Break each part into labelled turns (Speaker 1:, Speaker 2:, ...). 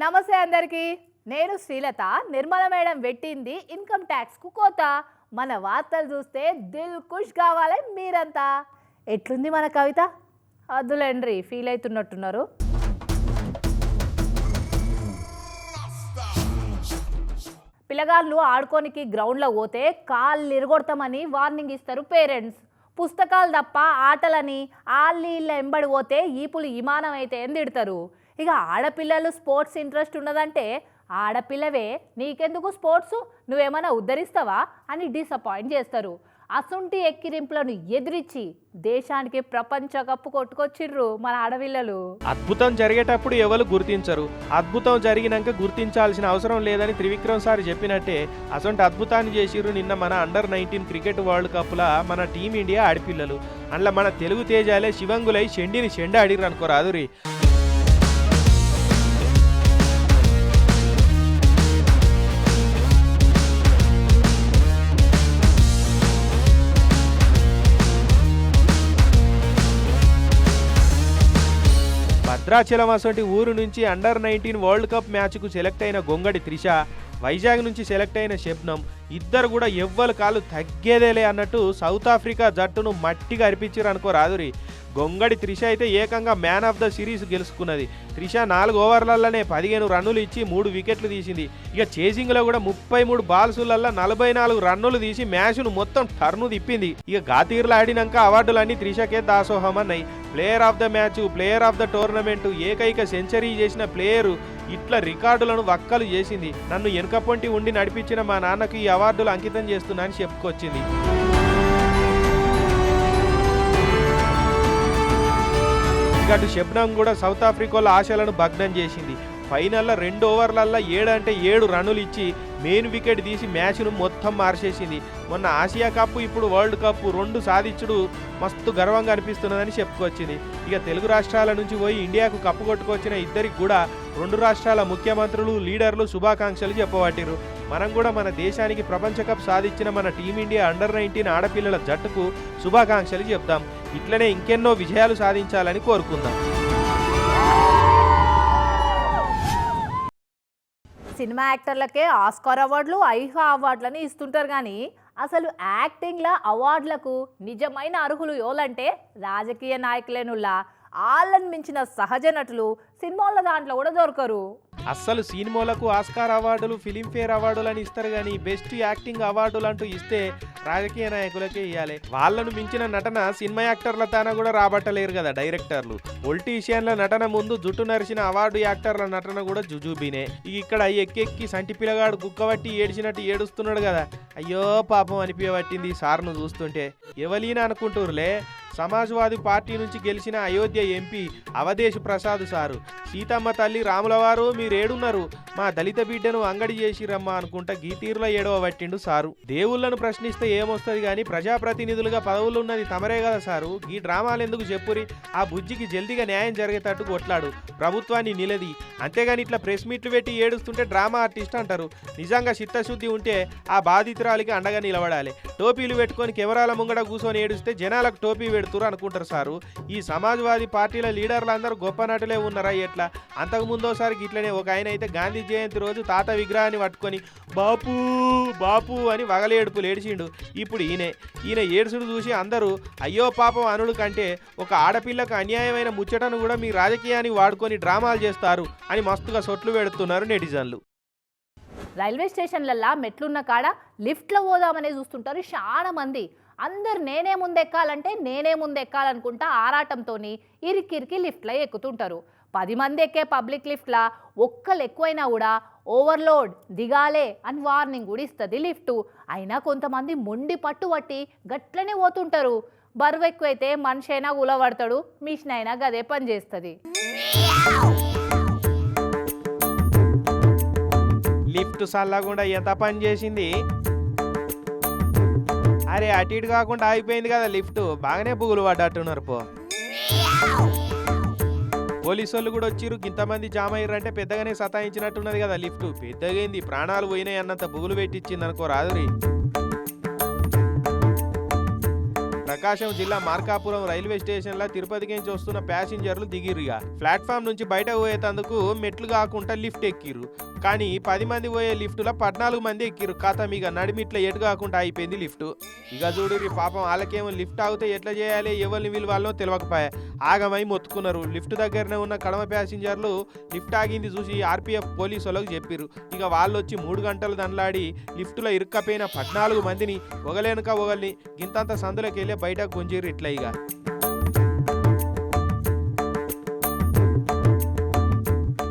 Speaker 1: నమస్తే అందరికీ. నేను శ్రీలత. నిర్మల మేడం పెట్టింది ఇన్కమ్ ట్యాక్స్కు కోత. మన వార్తలు చూస్తే దిల్ ఖుష్ కావాలి మీరంతా. ఎట్లుంది మన కవిత? అద్దులేండ్రి ఫీల్ అవుతున్నట్టున్నారు పిల్లగాళ్ళు ఆడుకోనికి గ్రౌండ్లో పోతే కాళ్ళు ఇరగొడతామని వార్నింగ్ ఇస్తారు పేరెంట్స్. పుస్తకాలు తప్ప ఆటలని ఆళ్ళు వీళ్ళ ఎంబడి పోతే ఈపులు ఇమానం అయితే ఎందిడతారు. ఇక ఆడపిల్లలు స్పోర్ట్స్ ఇంట్రెస్ట్ ఉన్నదంటే ఆడపిల్లవే నీకెందుకు స్పోర్ట్స్? నువ్వేమైనా ఉద్ధరిస్తావా? అని డిసప్పాయింట్ చేస్తారు. అసుంటి ఎక్కిరింపులను ఎదిరించి దేశానికి ప్రపంచ కప్పు కొట్టుకొచ్చిర్రు మన ఆడపిల్లలు.
Speaker 2: అద్భుతం జరిగేటప్పుడు ఎవరు గుర్తించరు. అద్భుతం జరిగినాక గుర్తించాల్సిన అవసరం లేదని త్రివిక్రమ్ సార్ చెప్పినట్టే అసొంటి అద్భుతాన్ని చేసిర్రు నిన్న మన అండర్ నైన్టీన్ క్రికెట్ వరల్డ్ కప్లా మన టీమిండియా ఆడపిల్లలు. అందులో మన తెలుగు తేజాలే శివంగులై షెండిని షెండ ఆడిర్రు అనుకోరాదు భద్రాచలం అసంటి ఊరు నుంచి అండర్ నైన్టీన్ వరల్డ్ కప్ మ్యాచ్కు సెలెక్ట్ అయిన గొంగడి త్రిష వైజాగ్ నుంచి సెలెక్ట్ అయిన శబ్నం ఇద్దరు కూడా ఎవ్వరు కాలు తగ్గేదేలే అన్నట్టు సౌత్ ఆఫ్రికా జట్టును మట్టిగా అరిపించారు అనుకో రాదురి. గొంగడి త్రిష అయితే ఏకంగా మ్యాన్ ఆఫ్ ద సిరీస్ గెలుచుకున్నది త్రిష నాలుగు ఓవర్లలోనే పదిహేను రన్నులు ఇచ్చి మూడు వికెట్లు తీసింది. ఇక చేసింగ్లో కూడా ముప్పై మూడు బాల్సులల్లో నలభై నాలుగు రన్నులు తీసి మ్యాచ్ను మొత్తం టర్ను తిప్పింది. ఇక గాతీర్లు ఆడినాక అవార్డులన్నీ త్రిషకే దాసోహం అన్నాయి. Player of the match player of the tournament ఏకైక సెంచరీ చేసిన ప్లేయరు ఇట్లా రికార్డులను వక్కలు చేసింది. నన్ను వెనుకపొంటి ఉండి నడిపించిన మా నాన్నకు ఈ అవార్డులు అంకితం చేస్తున్నా అని చెప్పుకొచ్చింది. ఇక అటు శబ్నం కూడా సౌత్ ఆఫ్రికాలో ఆశలను భగ్నం చేసింది. ఫైనల్లో రెండు ఓవర్లల్లో ఏడు అంటే ఏడు రన్నులు ఇచ్చి మెయిన్ వికెట్ తీసి మ్యాచ్ను మొత్తం మార్చేసింది. మొన్న ఆసియా కప్ ఇప్పుడు వరల్డ్ కప్ రెండు సాధించుడు మస్తు గర్వంగా అనిపిస్తున్నదని చెప్పుకొచ్చింది. ఇక తెలుగు రాష్ట్రాల నుంచి పోయి ఇండియాకు కప్పు కొట్టుకొచ్చిన ఇద్దరికి కూడా రెండు రాష్ట్రాల ముఖ్యమంత్రులు లీడర్లు శుభాకాంక్షలు చెప్పబట్టిరు మనం కూడా మన దేశానికి ప్రపంచ కప్ సాధించిన మన టీమిండియా అండర్ నైన్టీన్ ఆడపిల్లల జట్టుకు శుభాకాంక్షలు చెప్దాం. ఇట్లనే ఇంకెన్నో విజయాలు సాధించాలని కోరుకుందాం.
Speaker 1: సినిమా యాక్టర్లకే ఆస్కార్ అవార్డులు ఐఫా అవార్డులని ఇస్తుంటారు కానీ అసలు యాక్టింగ్ల అవార్డులకు నిజమైన అర్హులు ఎవరంటే రాజకీయ నాయకులేనుల్లా వాళ్ళని మించిన సహజ నటులు సినిమాల దాంట్లో కూడా దొరకరు.
Speaker 2: అస్సలు సినిమాలకు ఆస్కార్ అవార్డులు ఫిలింఫేర్ అవార్డులు అని ఇస్తారు కానీ బెస్ట్ యాక్టింగ్ అవార్డులు అంటూ ఇస్తే రాజకీయ నాయకులకే ఇవ్వాలి వాళ్ళను మించిన నటన సినిమా యాక్టర్ల తాన కూడా రాబట్టలేరు కదా డైరెక్టర్లు. పొలిటీషియన్ల నటన ముందు జుట్టు నరిసిన అవార్డు యాక్టర్ల నటన కూడా జుజుబీనే. ఇక్కడ ఎక్కెక్కి సంటి పిల్లగాడు గుక్కబట్టి ఏడిచినట్టు ఏడుస్తున్నాడు కదా. అయ్యో పాపం అనిపించబట్టింది సార్ను చూస్తుంటే. ఎవలీన అనుకుంటురులే సమాజ్వాదీ పార్టీ నుంచి గెలిచిన అయోధ్య ఎంపీ అవధేశ్ ప్రసాద్ సారు. సీతమ్మ తల్లి రాములవారు మీరు ఏడున్నారు మా దళిత బిడ్డను అంగడి చేసిరమ్మా అనుకుంటా గీతీరుల ఏడవ పట్టిండు సారు. దేవుళ్ళను ప్రశ్నిస్తే ఏమొస్తుంది కానీ ప్రజాప్రతినిధులుగా పదవులు ఉన్నది తమరే కదా సారు. ఈ డ్రామాలు ఎందుకు చెప్పురి? ఆ బుజ్జికి జల్దిగా న్యాయం జరిగేటట్టు కొట్లాడు. ప్రభుత్వాన్ని నిలది. అంతేగాని ఇట్లా ప్రెస్ మీట్లు పెట్టి ఏడుస్తుంటే డ్రామా ఆర్టిస్ట్ అంటారు. నిజంగా చిత్తశుద్ధి ఉంటే ఆ బాధితురాలికి అండగా నిలబడాలి. టోపీలు పెట్టుకొని కెమెరాల ముంగడ కూర్చొని ఏడుస్తే జనాలకు టోపీ పెడుతురు అనుకుంటారు సారు. ఈ సమాజ్వాదీ పార్టీల లీడర్లు అందరూ గొప్ప నటులే ఉన్నారా ఎట్లా? అంతకు ముందోసారికి ఇట్లనే ఒక ఆయన అయితే గాంధీ జయంతి రోజు తాత విగ్రహాన్ని పట్టుకొని బాపు బాపు అని వగలేడుపులు ఏడిచిండు ఇప్పుడు ఈయనే. ఈయన ఏడుసుడు చూసి అందరూ అయ్యో పాపం అనుడు కంటే ఒక ఆడపిల్లకు అన్యాయమైన ముచ్చటను కూడా మీ రాజకీయాన్ని వాడుకొని డ్రామాలు చేస్తారు అని మస్తుగా సొట్లు పెడుతున్నారు నెటిజన్లు.
Speaker 1: రైల్వే స్టేషన్లల్లా మెట్లున్న కాడ లిఫ్ట్లో పోదామనే చూస్తుంటారు చాలా మంది. అందరు నేనే ముందెక్కాలంటే నేనే ముందెక్కాలనుకుంటా ఆరాటంతో ఇరికిరికి లిఫ్ట్లో ఎక్కుతుంటారు. పది మంది ఎక్కే పబ్లిక్ లిఫ్ట్లా ఒక్కలు ఎక్కువైనా కూడా ఓవర్లోడ్ దిగాలే అని వార్నింగ్ కూడా ఇస్తుంది లిఫ్ట్. అయినా కొంతమంది మొండి పట్టు పట్టి గట్లనే పోతుంటారు. బరువు ఎక్కువైతే మనిషి అయినా ఉలబడతాడు మిషన్ అయినా గదే పని చేస్తుంది.
Speaker 2: లిఫ్ట్ సల్లకుండా ఎంత పని చేసింది? అరే అటు ఇటు కాకుండా ఆగిపోయింది కదా లిఫ్ట్. బాగానే బుగులు పడ్డట్టున్నారు పో. పోలీసు వాళ్ళు కూడా వచ్చిర్రు ఇంతమంది జామ అయ్యారంటే పెద్దగానే సతాయించినట్టున్నది కదా లిఫ్ట్. పెద్దగైంది ప్రాణాలు పోయినాయి అన్నంత బుగులు పెట్టించింది అనుకో రాదురి. ప్రకాశం జిల్లా మార్కాపురం రైల్వే స్టేషన్లో తిరుపతికి నుంచి వస్తున్న ప్యాసింజర్లు దిగిరుగా ప్లాట్ఫామ్ నుంచి బయట పోయేటందుకు మెట్లు కాకుండా లిఫ్ట్ ఎక్కిర్రు. కానీ పది మంది పోయే లిఫ్టులో పద్నాలుగు మంది ఎక్కిర్రు. కథం ఇక నడిమిట్ల ఎటు కాకుండా అయిపోయింది లిఫ్ట్. ఇక చూడు పాపం వాళ్ళకేమో లిఫ్ట్ ఆగితే ఎట్లా చేయాలి ఎవరిని విలువాలో తెలియకపోయా ఆగమై మొత్తుకున్నారు. లిఫ్ట్ దగ్గరనే ఉన్న కడమ ప్యాసింజర్లు లిఫ్ట్ ఆగింది చూసి ఆర్పీఎఫ్ పోలీసు వాళ్ళకి చెప్పిర్రు. ఇక వాళ్ళు వచ్చి మూడు గంటలు దండలాడి లిఫ్టులో ఇరుక్కపోయిన పద్నాలుగు మందిని ఒగలేనుక ఒగల్ని గింతంత సందులోకి వెళ్ళి బయటకు గుంజీరు ఇట్లా ఇక.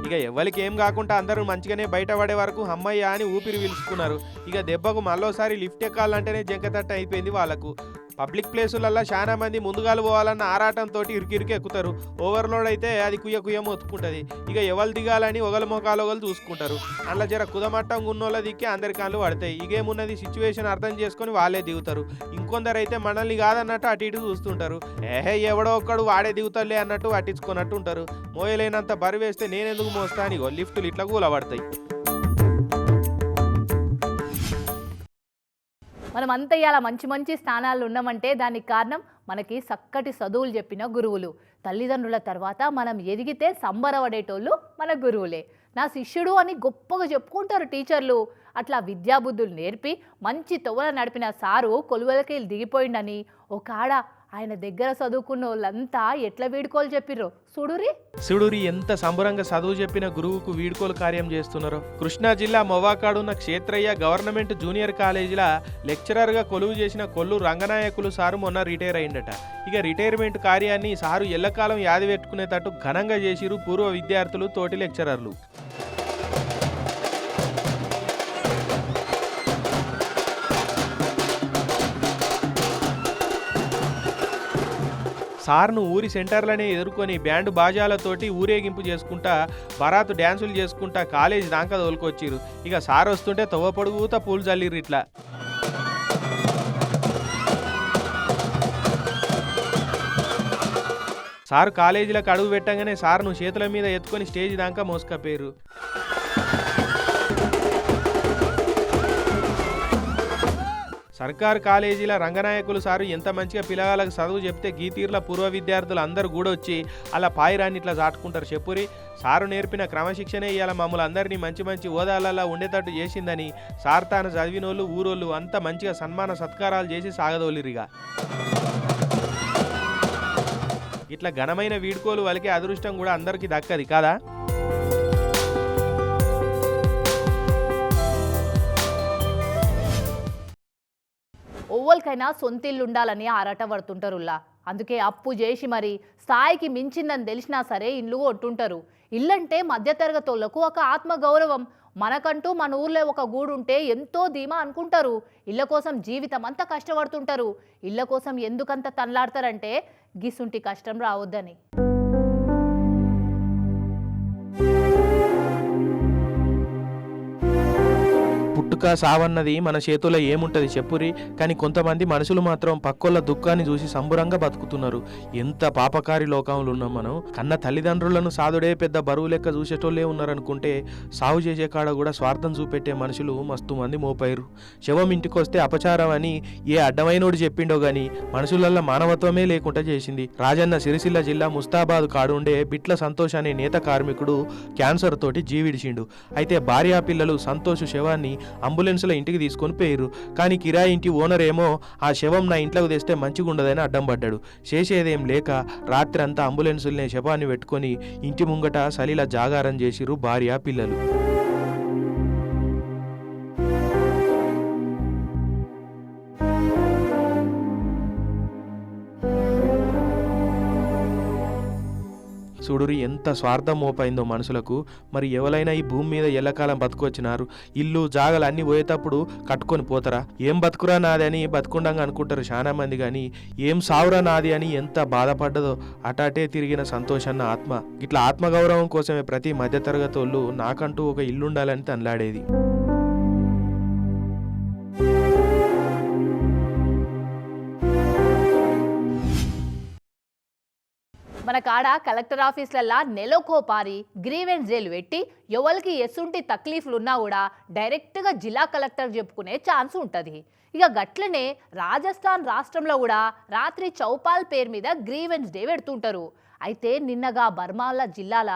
Speaker 2: ఇక ఎవరికి ఏం కాకుండా అందరూ మంచిగానే బయట పడే వరకు అమ్మయ్య అని ఊపిరి పీల్చుకున్నారు. ఇక దెబ్బకు మళ్ళోసారి లిఫ్ట్ ఎక్కాలంటేనే జంకతట్ట అయిపోయింది వాళ్ళకు. పబ్లిక్ ప్లేసులల్లో చాలా మంది ముందుగాలు పోవాలన్న ఆరాటంతో ఇరికిరికి ఎక్కుతారు. ఓవర్లోడ్ అయితే అది కుయ్య కుయ్య మొత్తుకుంటుంది. ఇక ఎవరు దిగాలని ఒకల మొఖాలు ఒకరు చూసుకుంటారు. అందులో జర కుదమట్టం ఉన్నోళ్ళ దిక్కి అందరి కాళ్ళు పడతాయి. ఇకేమున్నది సిచ్యువేషన్ అర్థం చేసుకొని వాళ్ళే దిగుతారు. ఇంకొందరు అయితే మనల్ని కాదన్నట్టు అటు ఇటు చూస్తుంటారు. ఏహే ఎవడో ఒక్కడు వాడే దిగుతారులే అన్నట్టు పట్టించుకున్నట్టు ఉంటారు మోయలేనంత బరి వేస్తే నేనెందుకు మోస్తా లిఫ్టులు ఇట్లా కూలబడతాయి.
Speaker 1: మనం అంత ఇలా మంచి మంచి స్థానాలు ఉన్నామంటే దానికి కారణం మనకి చక్కటి చదువులు చెప్పిన గురువులు. తల్లిదండ్రుల తర్వాత మనం ఎదిగితే సంబరపడేటోళ్ళు మన గురువులే. నా శిష్యుడు అని గొప్పగా చెప్పుకుంటారు టీచర్లు. అట్లా విద్యాబుద్ధులు నేర్పి మంచి తొవ్వల నడిపిన సారు కొలువలకి దిగిపోయిండని. ఒక ఆడ ఆయన దగ్గర చదువుకున్న వాళ్ళంతా ఎట్లా వీడుకోలు చెప్పిర్రో? సుడురి?
Speaker 2: సుడురి ఎంత సంబరంగా చదువు చెప్పిన గురువుకు వీడ్కోలు కార్యం చేస్తున్నారో. కృష్ణా జిల్లా మొవ్వాకాడున్న క్షేత్రయ్య గవర్నమెంట్ జూనియర్ కాలేజీలో లెక్చరర్గా కొలువు చేసిన కొల్లు రంగనాయకులు సారు మొన్న రిటైర్ అయిందట ఇక రిటైర్మెంట్ కార్యాన్ని సారు ఎల్లకాలం యాది పెట్టుకునేటట్టు ఘనంగా చేసిరు పూర్వ విద్యార్థులు తోటి లెక్చరర్లు. సార్ను ఊరి సెంటర్లనే ఎదుర్కొని బ్యాండ్ బాజాలతోటి ఊరేగింపు చేసుకుంటా బరాతు డ్యాన్సులు చేసుకుంటా కాలేజ్ దాకా తోలుకొచ్చిరు ఇక సార్ వస్తుంటే తవ్వ పొడుగుత పూలు చల్లిర్రు ఇట్లా. సార్ కాలేజీలకు అడుగు పెట్టంగానే సార్ను చేతుల మీద ఎత్తుకొని స్టేజ్ దాకా మోసుకపోయారు సర్కారు కాలేజీల రంగనాయకులు సారు ఎంత మంచిగా పిల్లగాళ్ళకి చదువు చెప్తే గీతీర్ల పూర్వ విద్యార్థులు అందరూ కూడా వచ్చి అలా పాయిరాన్ని ఇట్లా చాటుకుంటారు చెప్పురి. సారు నేర్పిన క్రమశిక్షణే ఇవాళ మమ్మల్ని అందరినీ మంచి మంచి హోదాలలో ఉండేటట్టు చేసిందని సార్ తాను చదివినోళ్ళు ఊరోళ్ళు అంత మంచిగా సన్మాన సత్కారాలు చేసి సాగదోలిరిగా. ఇట్లా ఘనమైన వీడ్కోలు వలికే అదృష్టం కూడా అందరికీ దక్కది కాదా?
Speaker 1: ఎవ్వరికైనా సొంతిల్లు ఉండాలని అందుకే అప్పు చేసి మరి స్థాయికి మించిందని తెలిసినా సరే ఇల్లు కొంటుంటారు ఇల్లంటే మధ్యతరగతులకు ఒక ఆత్మ గౌరవం మనకంటూ మన ఊర్లో ఒక గూడు ఉంటే ఎంతో ధీమా అనుకుంటారు. ఇళ్ళ కోసం జీవితం అంతా కష్టపడుతుంటారు. ఇళ్ళ కోసం ఎందుకంత తన్లాడతారంటే గిసుంటి కష్టం రావద్దని.
Speaker 2: పుట్టుక సావన్నది మన చేతుల్లో ఏముంటది చెప్పురి. కానీ కొంతమంది మనుషులు మాత్రం పక్కోళ్ళ దుఃఖాన్ని చూసి సంబురంగా బతుకుతున్నారు. ఎంత పాపకారి లోకంలో ఉన్నాం మనం. కన్న తల్లిదండ్రులను సాదుడే పెద్ద బరువు లెక్క చూసేటోళ్ళే ఉన్నారనుకుంటే సాగు చేసే కాడ కూడా స్వార్థం చూపెట్టే మనుషులు మస్తు మంది మోపారు శవం ఇంటికొస్తే అపచారం అని ఏ అడ్డమైనోడు చెప్పిండో గాని మనుషులల్లో మానవత్వమే లేకుండా చేసింది. రాజన్న సిరిసిల్ల జిల్లా ముస్తాబాద్ కాడుండే బిట్ల సంతోష్ అనే నేత కార్మికుడు క్యాన్సర్ తోటి జీవిడిచిండు. అయితే భార్యా పిల్లలు సంతోష్ శవాన్ని అంబులెన్స్లో ఇంటికి తీసుకొని పోయారు కానీ కిరాయి ఇంటి ఓనర్ ఏమో ఆ శవం నా ఇంట్లోకి తెస్తే మంచిగా ఉండదని అడ్డం పడ్డాడు. చేసేదేం లేక రాత్రి అంతా అంబులెన్సులనే శవాన్ని పెట్టుకొని ఇంటి ముంగట సలీల జాగారం చేసిరు భార్య పిల్లలు. చూడురి ఎంత స్వార్థం మోపైందో మనుషులకు. మరి ఎవరైనా ఈ భూమి మీద ఎల్లకాలం బతుకొచ్చినారు. ఇల్లు జాగలు అన్ని పోయేటప్పుడు కట్టుకొని పోతారా? ఏం బతుకురా నాది అని బతుకుండంగా అనుకుంటారు చాలా మంది కానీ ఏం సావురా నాది అని ఎంత బాధపడ్డదో. అటాటే తిరిగిన సంతోషన్న ఆత్మ. ఇట్లా ఆత్మగౌరవం కోసమే ప్రతి మధ్యతరగతి వాళ్ళు నాకంటూ ఒక ఇల్లు ఉండాలని తనలాడేది.
Speaker 1: మన కాడ కలెక్టర్ ఆఫీస్లల్లా నెలకో పారి గ్రీవెన్స్ జైలు పెట్టి ఎవరికి ఎసుంటి తక్లీఫ్లు ఉన్నా కూడా డైరెక్ట్గా జిల్లా కలెక్టర్ చెప్పుకునే ఛాన్స్ ఉంటుంది. ఇక గట్లనే రాజస్థాన్ రాష్ట్రంలో కూడా రాత్రి చౌపాల్ పేరు మీద గ్రీవెన్స్ డే పెడుతుంటారు. అయితే నిన్నగా బర్మాల జిల్లాల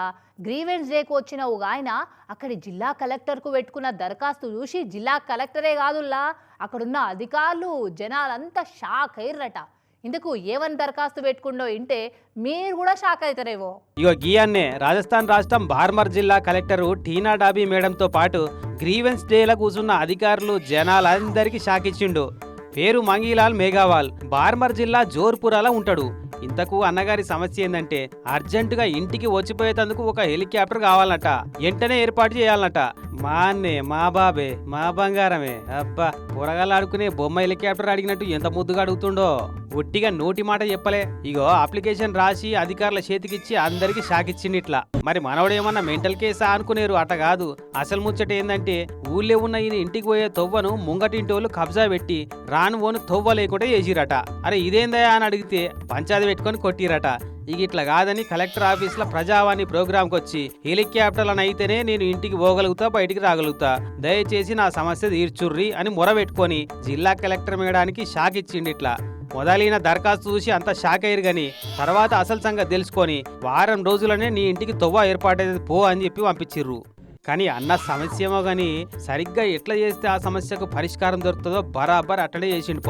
Speaker 1: గ్రీవెన్స్ డేకు వచ్చిన ఒక ఆయన అక్కడి జిల్లా కలెక్టర్కు పెట్టుకున్న దరఖాస్తు చూసి జిల్లా కలెక్టరే కాదుల్లా అక్కడున్న అధికారులు జనాలంతా షాక్ అయ్యర్రట. ఇందుకు ఏమని దరఖాస్తు పెట్టుకుండో ఇంటే మీరు కూడా షాక్ అవుతారేమో
Speaker 3: ఇగో గీయాన్నే రాజస్థాన్ రాష్ట్రం బార్మర్ జిల్లా కలెక్టరు టీనా డాబీ మేడంతో పాటు గ్రీవెన్స్ డేలో కూర్చున్న అధికారులు జనాలందరికీ షాక్ ఇచ్చిండు. పేరు మంగీలాల్ మేఘావాల్ బార్మర్ జిల్లా జోర్పురాలో ఉంటాడు. ఇంతకు అన్నగారి సమస్య ఏంటంటే అర్జెంటుగా ఇంటికి వచ్చిపోయేందుకు ఒక హెలికాప్టర్ కావాలట. వెంటనే ఏర్పాటు చేయాలన్నట మా అన్నే మా బాబే మా బంగారమే. అబ్బా కూరగాయలు ఆడుకునే బొమ్మ హెలికాప్టర్ అడిగినట్టు ఎంత ముద్దుగా అడుగుతుండో. ఒట్టిగా నోటి మాట చెప్పలే. ఇగో అప్లికేషన్ రాసి అధికారుల చేతికిచ్చి అందరికి షాక్ ఇచ్చింది ఇట్లా మరి మనవడు ఏమన్నా మెంటల్ కేసా అనుకునేరు? అట కాదు. అసలు ముచ్చట ఏందంటే ఊళ్ళో ఉన్న ఈయన ఇంటికి పోయే తొవ్వను ముంగటింటోళ్ళు కబ్జా పెట్టి రాను ఓను తొవ్వ లేకుండా చేసిరట అరే ఇదేందయా అని అడిగితే పంచాది పెట్టుకొని కొట్టిరట. ఇక ఇట్లా కాదని కలెక్టర్ ఆఫీస్లో ప్రజావాణి ప్రోగ్రామ్కి వచ్చి హెలికాప్టర్లను అయితేనే నేను ఇంటికి పోగలుగుతా బయటికి రాగలుగుతా. దయచేసి నా సమస్య తీర్చుర్రి అని మొరబెట్టుకొని జిల్లా కలెక్టర్ మేడానికి షాక్ ఇచ్చిండి ఇట్లా మొదలైన దరఖాస్తు చూసి అంత షాక్ అయ్యారు కానీ తర్వాత అసలు సంగతి తెలుసుకొని వారం రోజులనే నీ ఇంటికి తొవ్వ ఏర్పాటైతే పో అని చెప్పి పంపించిర్రు. కానీ అన్న సమస్య ఏమో కానీ సరిగ్గా ఎట్లా చేస్తే ఆ సమస్యకు పరిష్కారం దొరుకుతుందో బరాబర్ అట్లనే చేసిండు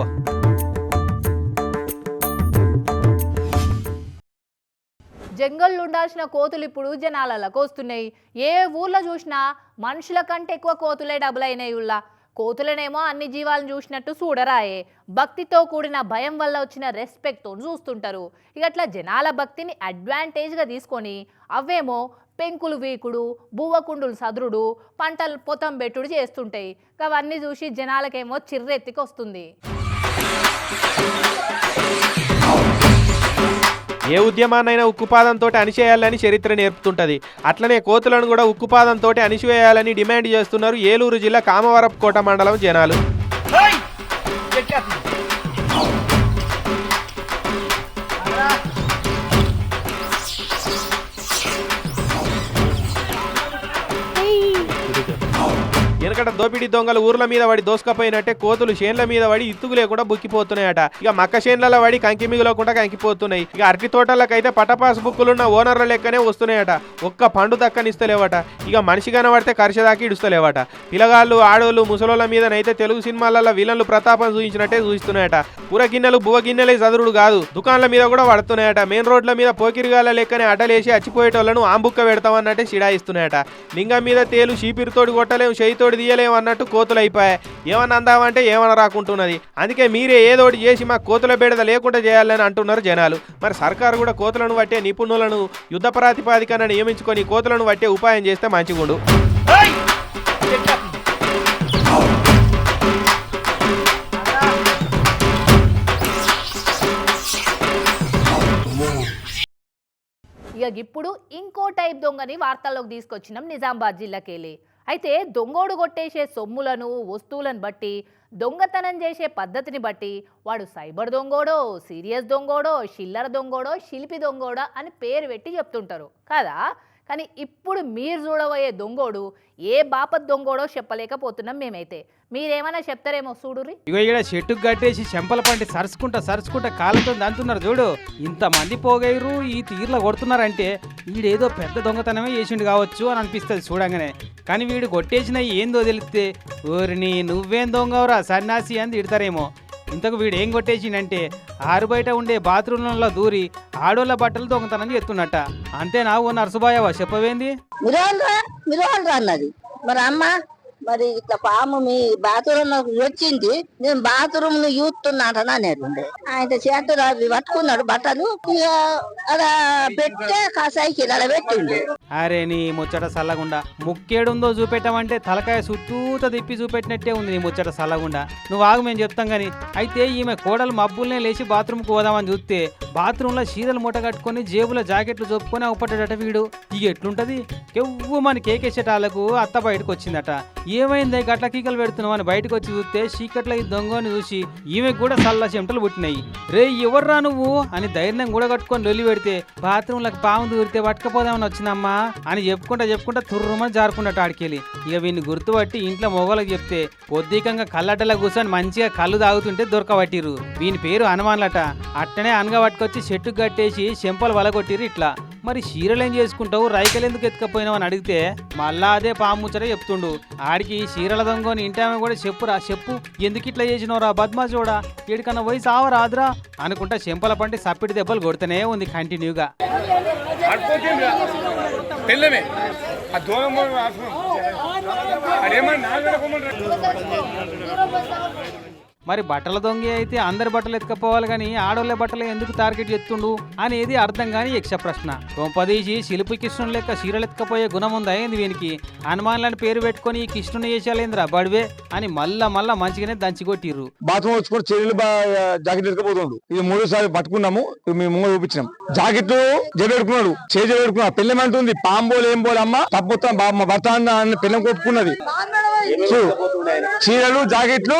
Speaker 1: జంగల్లో ఉండాల్సిన కోతులు ఇప్పుడు జనాలలోకి వస్తున్నాయి. ఏ ఊర్లో చూసినా మనుషుల కంటే ఎక్కువ కోతులే డబుల్ అయినాయి ఉల్లా. కోతులనేమో అన్ని జీవాలను చూసినట్టు చూడరాయే. భక్తితో కూడిన భయం వల్ల వచ్చిన రెస్పెక్ట్తో చూస్తుంటారు. ఇక అట్లా జనాల భక్తిని అడ్వాంటేజ్గా తీసుకొని అవేమో పెంకులు వీకుడు బువ్వకుండులు సదురుడు పంటలు పొతం పెట్టుడు చేస్తుంటాయి. అవన్నీ చూసి జనాలకేమో చిర్రెత్తికి వస్తుంది
Speaker 2: ఏ ఉద్యమాన్నైనా ఉక్కుపాదంతో అణిచేయాలని చరిత్ర నేర్పుతుంటది. అట్లనే కోతులను కూడా ఉక్కుపాదంతో అణిచివేయాలని డిమాండ్ చేస్తున్నారు ఏలూరు జిల్లా కామవరపుకోట మండలం జనాలు. వెనకట దోపిడీ దొంగలు ఊర్ల మీద పడి దోసుకపోయినట్టే కోతులు చేన్ల మీద పడి ఇత్తుకు లేకుండా బుక్కిపోతున్నాయట. ఇక మక్క చేన్లలో పడి కంకి మిగులకుండా కంకిపోతున్నాయి. ఇక అరటి తోటలకైతే పటపాస్ బుక్కులున్న ఓనర్ల లెక్కనే వస్తున్నాయట. ఒక్క పండు దక్కనిస్తలేవట. ఇక మనిషి కనబడితే కరిషదాకి ఇడుస్తలేవట. పిల్లగాళ్ళు ఆడోళ్ళు ముసలోళ్ళ మీదనైతే తెలుగు సినిమాలలో విలన్లు ప్రతాపం చూపించినట్టే చూస్తున్నాయట. కూర గిన్నెలు బువ్వ గిన్నెలే చదురుడు కాదు. దుకాణాల మీద కూడా పడుతున్నాయట. మెయిన్ రోడ్ల మీద పోకిరిగాల లెక్కనే అడ్డలేసి అచ్చిపోయేటోళ్ళను ఆంబుక్క పెడతామన్నట్టే సిడాయిస్తున్నాయట. లింగం మీద తేలు చీపిరితోటి కొట్టలేము చేయితోటి తీయలేము అన్నట్టు కోతులు అయిపోయాయి. ఏమన్నా అందామంటే ఏమన్నా రాకుంటున్నది. అందుకే మీరే ఏదోటి చేసి మా కోతుల బేడద లేకుండా చేయాలని అంటున్నారు జనాలు. మరి సర్కారు కూడా కోతులను పట్టే నిపుణులను యుద్ధ ప్రాతిపాదికన నియమించుకొని కోతులను పట్టే ఉపాయం చేస్తే మంచిగుండు.
Speaker 1: ఇక ఇప్పుడు ఇంకో టైప్ దొంగని వార్తల్లోకి తీసుకొచ్చినాం నిజామాబాద్ జిల్లాకెళ్ళి అయితే దొంగోడు కొట్టేసే సొమ్ములను వస్తువులను బట్టి దొంగతనం చేసే పద్ధతిని బట్టి వాడు సైబర్ దొంగోడో సీరియస్ దొంగోడో చిల్లర దొంగోడో శిల్పి దొంగోడో అని పేరు పెట్టి చెప్తుంటారు. కదా? కానీ ఇప్పుడు మీరు చూడబోయే దొంగోడు ఏ బాపత్ దొంగోడో చెప్పలేకపోతున్నాం మేమైతే. మీరేమైనా చెప్తారేమో చూడురి
Speaker 3: ఇగో ఇక్కడ చెట్టుకు కట్టేసి చెంపల పంటి సరుచుకుంటా సరుచుకుంటా కాళ్ళతో దంతున్నారు చూడు. ఇంతమంది పోగైరు ఈ తీర్ల కొడుతున్నారంటే వీడేదో పెద్ద దొంగతనమే చేసిండు కావచ్చు అని అనిపిస్తుంది చూడంగానే. కానీ వీడు కొట్టేసిన ఏందో తెలిస్తే ఓరిని నువ్వేం దొంగవరా సన్యాసి అని తిడతారేమో ఇంతకు వీడు ఏం కొట్టేసిండంటే ఆరు బయట ఉండే బాత్రూంలలో దూరి ఆడోళ్ళ బట్టలు దొంగతనం చేస్తున్నట్ట. అంతేనా ఓ నర్సుబాయవా చెప్పవేంది?
Speaker 4: అన్నది. మరి అమ్మ మరి ఇట్లా పాము మీ బాత్రూమ్ వచ్చింది నేను బాత్రూమ్ను చూస్తున్నాటనా నేను ఆయన చేతులు అవి పట్టుకున్నాడు బట్టలు. ఇక అలా పెట్టే కాసాయికి అలా పెట్టిండు.
Speaker 3: అరే నీ ముచ్చట సల్లగుండా. ముక్కేడుందో చూపెట్టమంటే తలకాయ చుట్టూత తిప్పి చూపెట్టినట్టే ఉంది నీ ముచ్చట సల్లగుండా. నువ్వు ఆగు మేము చెప్తాం కానీ అయితే ఈమె కోడలు మబ్బుల్నే లేచి బాత్రూమ్కి పోదామని చూస్తే బాత్రూంలో చీరలు మూట కట్టుకొని జేబులో జాకెట్లు చొప్పుకొని అవపడ్డాడట వీడు. ఇక ఎట్లుంటది? ఎవ్వు మన కేకేసేటాలకు అత్త బయటకు వచ్చిందట. ఏమైంది? గట్ల కీకలు పెడుతున్నావు అని బయటకు వచ్చి చూస్తే చీకట్లో ఈ దొంగని చూసి ఈమె కూడా సల్ల చెమటలు పుట్టినాయి. రే ఎవర్రా నువ్వు? అని ధైర్యం కూడా కట్టుకొని లొల్లి పెడితే బాత్రూంలకు పాము దూరితే పట్టుకపోదామని వచ్చిందమ్మా అని చెప్పుకుంటా చెప్పుకుంటా తుర్రుమని జారుకున్నట్టు ఆడికెళ్ళి. ఇక వీడిని గుర్తుపట్టి ఇంట్లో మొగలకు చెప్తే పొద్దికంగా కళ్ళడ్డలా కూర్చొని మంచిగా కళ్ళు తాగుతుంటే దొరకబట్టిరు వీని పేరు హనుమాన్లట. అట్టనే అనగా పట్టుకొచ్చి చెట్టుకు కట్టేసి చెంపలు వలగొట్టిరు ఇట్లా. మరి చీరలు ఏం చేసుకుంటావు? రైకలు ఎందుకు ఎత్తుకపోయినావు అని అడిగితే మళ్ళా అదే పాము ముచ్చట చెప్తుండు. ఆడికి చీరల దొంగని ఇంటామె కూడా చెప్పురా చెప్పు. ఎందుకు ఇట్లా చేసినవరా బద్మా చూడా ఏడికన్నా వయసు సావ రాదురా అనుకుంటా చెంపల పంటి సప్పిడి దెబ్బలు కొడుతూనే ఉంది కంటిన్యూగా.
Speaker 5: ఆ అదేమన్నా
Speaker 3: మరి బట్టల దొంగ అయితే అందరి బట్టలు ఎత్తుకపోవాలి కానీ ఆడోళ్ళ బట్టలు ఎందుకు టార్గెట్ ఎత్తుండు అనేది అర్థం కాని యక్ష ప్రశ్న. కొంపదీసి శిల్పి కృష్ణుని లెక్క చీరలు ఎత్తుకపోయే గుణం ఉందా ఏంది వీనికి? హనుమాన్లని పేరు పెట్టుకొని ఈ కృష్ణుని చేసేలేంద్రా బడివే అని మళ్ళా మళ్ళా మంచిగానే దంచికొట్టిర్రు
Speaker 6: బాత్రూమ్ వచ్చుకొని చెల్లెలు జాకెట్ ఎత్తుకపోతుండు. ఇది మూడోసారి పట్టుకున్నాము ఇది మేము ముంగ చూపించినాం జాకెట్ జబెడుకున్నాడు చేయి జబెడుకున్నాడు పెళ్ళం అంటుంది పాంబోలు ఏం పోలే అమ్మ తప్పుతా మా భర్త అన్న పెళ్ళం కొట్టుకున్నది. చీరలు జాకెట్లు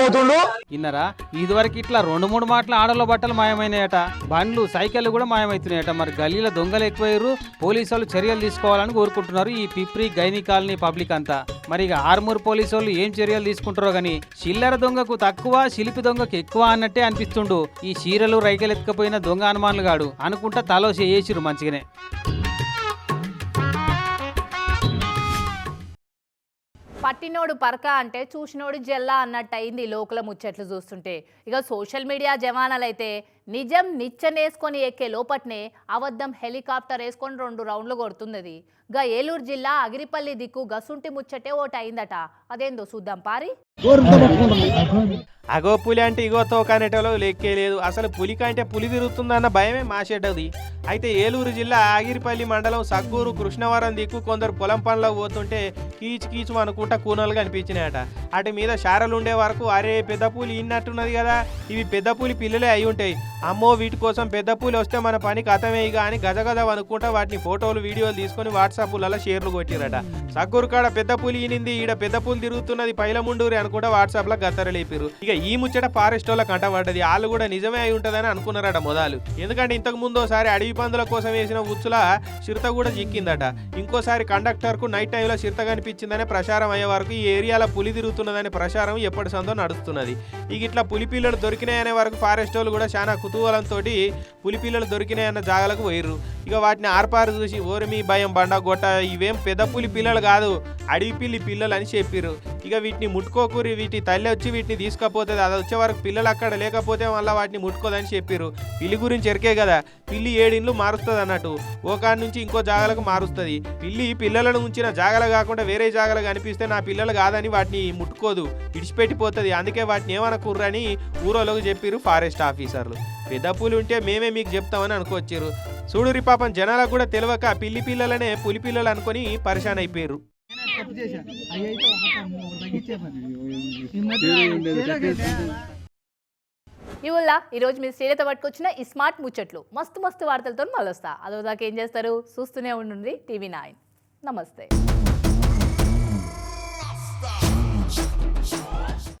Speaker 6: పోతుండు
Speaker 3: ఇన్నరా ఇదివరకు ఇట్లా రెండు మూడు మాటలు ఆడోళ్ళ బట్టలు మాయమైనాయట. బండ్లు సైకిళ్ళు కూడా మాయమవుతున్నాయట మరి గల్లీల దొంగలు ఎక్కువయ్యారు పోలీసు వాళ్ళు చర్యలు తీసుకోవాలని కోరుకుంటున్నారు ఈ పిప్రి గైనీ కాలనీ పబ్లిక్ అంతా. మరి ఇక ఆర్మూర్ పోలీసు వాళ్ళు ఏం చర్యలు తీసుకుంటారో గానీ చిల్లర దొంగకు తక్కువ శిల్పి దొంగకు ఎక్కువ అన్నట్టే అనిపిస్తుండు. ఈ చీరలు రైకెలు ఎత్తుకపోయిన దొంగ అనుమానులు గాడు అనుకుంటా తలో చేసిరు మంచిగానే.
Speaker 1: పట్టినోడు పరక అంటే చూసినోడు జెల్లా అన్నట్టు అయింది లోకల ముచ్చట్లు చూస్తుంటే. ఇక సోషల్ మీడియా జవానాలైతే నిజం నిచ్చనేసుకొని ఎక్కే లోపట్నే అబద్ధం హెలికాప్టర్ వేసుకొని రెండు రౌండ్లు కొడుతున్నది. గా ఏలూరు జిల్లా అగిరిపల్లి దిక్కు గసుంటి ముచ్చటే ఓట అయిందట అదేందో చూద్దాం పారి.
Speaker 2: అగో పులి అంటే ఇగో తోకనేటలో లెక్కే లేదు. అసలు పులి కంటే పులి తిరుగుతుందన్న భయమే మాషెడ్డది అయితే ఏలూరు జిల్లా ఆగిరిపల్లి మండలం సగ్గూరు కృష్ణవరం దిక్కు కొందరు పొలం పనులకు పోతుంటే కీచు కీచు అనుకుంటా కూనలు కనిపించినాయట. అటు మీద శారలు ఉండే వరకు అరే పెద్ద పులి ఇన్నట్టున్నది కదా ఇవి పెద్ద పులి పిల్లలే అయి ఉంటాయి. అమ్మో వీటి కోసం పెద్ద పూలు వస్తే మన పని కథమే ఇక అని గజగజ అనుకుంటా వాటిని ఫోటోలు వీడియోలు తీసుకొని వాట్సాప్లలో షేర్లు కొట్టిరట సగ్గురు కాడ పెద్ద పూలు ఈనింది ఈడ పెద్ద పూలు తిరుగుతున్నది పైలముండూరి అనుకుంటా వాట్సాప్లో గత్తరలేపారు ఇక ఈ ముచ్చట ఫారెస్ట్ వాళ్ళకి అంటబడ్డది వాళ్ళు కూడా నిజమే అయి ఉంటదని అనుకున్నారట మొదలు. ఎందుకంటే ఇంతకు ముందు ఒకసారి అడవి పందుల కోసం వేసిన ఉచ్చుల చిరుత కూడా చిక్కిందట. ఇంకోసారి కండక్టర్కు నైట్ టైంలో చిరుత కనిపించిందనే ప్రచారం అయ్యే వరకు ఈ ఏరియాలో పులి తిరుగుతున్నదనే ప్రచారం ఎప్పటి సందో నడుస్తున్నది. ఇక ఇట్లా పులి పిల్లలు దొరికినాయనే వరకు ఫారెస్ట్ వాళ్ళు కూడా చాలా కుతూహలంతో పులి పిల్లలు దొరికినాయన్న జాగాలకు పోయిర్రు. ఇక వాటిని ఆర్పారు చూసి ఓరిమి భయం బండ గొట్ట ఇవేం పెద్ద పులి పిల్లలు కాదు అడవి పిల్లి పిల్లలు అని చెప్పిర్రు. ఇక వీటిని ముట్టుకోకూరి వీటి తల్లి వచ్చి వీటిని తీసుకపోతుంది అది వచ్చే వరకు పిల్లలు అక్కడ లేకపోతే మళ్ళీ వాటిని ముట్టుకోదని చెప్పిర్రు. పిల్లి గురించి ఎరికే కదా పిల్లి ఏడిండ్లు మారుస్తుంది అన్నట్టు. ఓ కాడి నుంచి ఇంకో జాగాలకు మారుస్తుంది. పిల్లి పిల్లలను ఉంచిన జాగలు కాకుండా వేరే జాగలు కనిపిస్తే నా పిల్లలు కాదని వాటిని ముట్టుకోదు విడిచిపెట్టిపోతుంది. అందుకే వాటిని ఏమనకూర్రని ఊరోలోకి చెప్పిర్రు ఫారెస్ట్ ఆఫీసర్లు. పెద్ద ఉంటే మేమే మీకు చెప్తామని అనుకోవచ్చారు. చూడురి పాపం జనాలకు కూడా తెలియక పిల్లి పిల్లలనే పులి పిల్లలు అనుకొని పరిశాన్ అయిపోయారు
Speaker 1: ఇవల్ల ఈరోజు మీరు శ్రీలత పట్టుకొచ్చిన ఈ స్మార్ట్ ముచ్చట్లు. మస్తు మస్తు వార్తలతో మళ్ళొస్తా. అదో దాకా ఏం చేస్తారు? చూస్తూనే ఉండండి టీవీ నైన్. నమస్తే.